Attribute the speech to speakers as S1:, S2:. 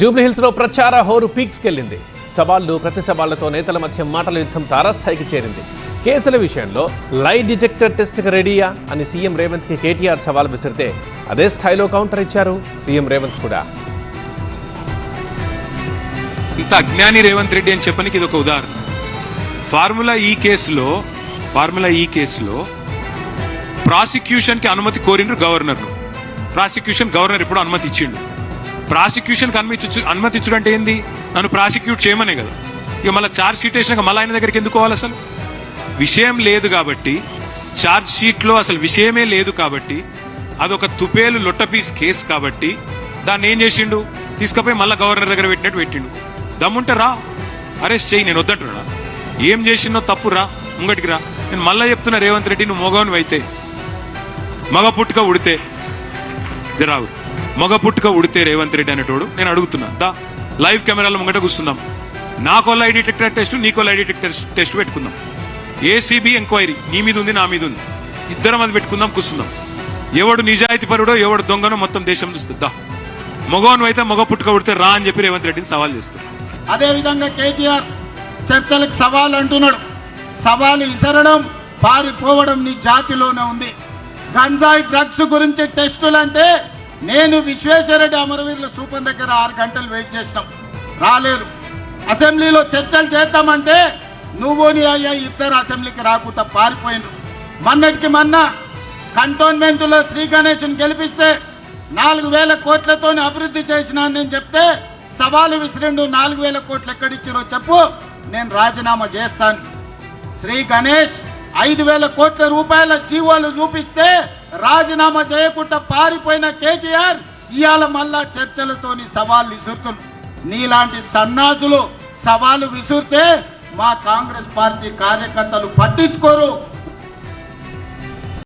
S1: జూబ్లీహిల్స్లో ప్రచార హోరు పీక్స్కెళ్ళింది. సవాళ్ళు ప్రతి సవాళ్ళతో నేతల మధ్య మాటల యుద్ధం తారాస్థాయికి చేరింది. కేసుల విషయంలో లై డిటెక్టర్ టెస్ట్కి రెడీయా అని సీఎం రేవంత్కి కేటీఆర్ సవాల్ విసిరితే అదే స్థాయిలో కౌంటర్ ఇచ్చారు సీఎం రేవంత్ కూడా.
S2: ఇంత అజ్ఞాని రేవంత్ రెడ్డి అని చెప్పనికి ఇది ఒక ఉదాహరణ. ఫార్ములా ఈ కేసులో ఫార్ములా ఈ కేసులో ప్రాసిక్యూషన్కి అనుమతి కోరిండ్రు గవర్నర్ ప్రాసిక్యూషన్ గవర్నర్ ఇప్పుడు అనుమతి ఇచ్చిండు. ప్రాసిక్యూషన్కి అనుమతించు అనుమతి అంటే ఏంది? నన్ను ప్రాసిక్యూట్ చేయమనే కదా. ఇక మళ్ళీ ఛార్జ్ షీట్ వేసినాక మళ్ళీ ఆయన దగ్గరికి ఎందుకు పోవాలి అసలు? విషయం లేదు కాబట్టి ఛార్జ్ షీట్లో అసలు విషయమే లేదు కాబట్టి అదొక తుపేలు లొట్టపీస్ కేసు కాబట్టి దాన్ని ఏం చేసిండు? తీసుకుపోయి మళ్ళీ గవర్నర్ దగ్గర పెట్టినట్టు పెట్టిండు. దమ్ముంటే రా అరెస్ట్ చేయి నేను వద్దంటున్నా. ఏం చేసినో తప్పు రా ముంగటికి రా. నేను మళ్ళీ చెప్తున్నా రేవంత్ రెడ్డి నువ్వు మొగవను అయితే మగ పుట్టుక ఉడితే. రావు. మగ పుట్టుక ఉడితే రేవంత్ రెడ్డి అనేటోడు నేను అడుగుతున్నా. దా లైవ్ కెమెరాల ముంగట కూర్చుందాం. నాకు ఐడి డిటెక్టర్ టెస్ట్ నీకు ఐడి డిటెక్టర్ టెస్ట్ పెట్టుకుందాం. ఏసీబీ ఎంక్వైరీ నీ మీద ఉంది నా మీద ఉంది. ఇద్దరం అది పెట్టుకుందాం కూర్చుందాం. ఎవడు నిజాయితీ పరుడో ఎవడు దొంగనో మొత్తం దేశం చూస్తుందా. మగోను అయితే మగ పుట్టుక ఉడితే రా అని చెప్పి రేవంత్ రెడ్డిని సవాల్ చేస్తారు
S3: అదేవిధంగా కేటీఆర్ చర్చలకు సవాల్ అంటున్నాడు. సవాలు విసరడం పారిపోవడం నీ జాతిలోనే ఉంది. గంజాయి డ్రగ్స్ గురించి టెస్టులు అంటే నేను విశ్వేశ్వరరెడ్డి అమరవీరుల స్థూపం దగ్గర ఆరు గంటలు వెయిట్ చేసినాం. రాలేదు. అసెంబ్లీలో చర్చలు చేద్దామంటే నువ్వు నీ అయ్యా ఇద్దరు అసెంబ్లీకి రాకుండా పారిపోయినరు. మొన్నటికి మొన్న కంటోన్మెంట్లో శ్రీ గణేష్ని గెలిపిస్తే నాలుగు వేల కోట్లతో అభివృద్ధి చేసినా నేను చెప్తే సవాలు విసిరిండు నాలుగు వేల కోట్లు ఎక్కడిచ్చిరో చెప్పు. నేను రాజీనామా చేస్తాను. శ్రీ గణేష్ ఐదు వేల కోట్ల రూపాయల జీవోలు చూపిస్తే రాజీనామా చేయకుండా పారిపోయిన కేటీఆర్ ఇవాళ మళ్ళా చర్చలతోని సవాల్ విసురుతుంది నీలాంటి సన్నాసులు సవాలు విసురితే మా కాంగ్రెస్ పార్టీ కార్యకర్తలు పట్టించుకోరు.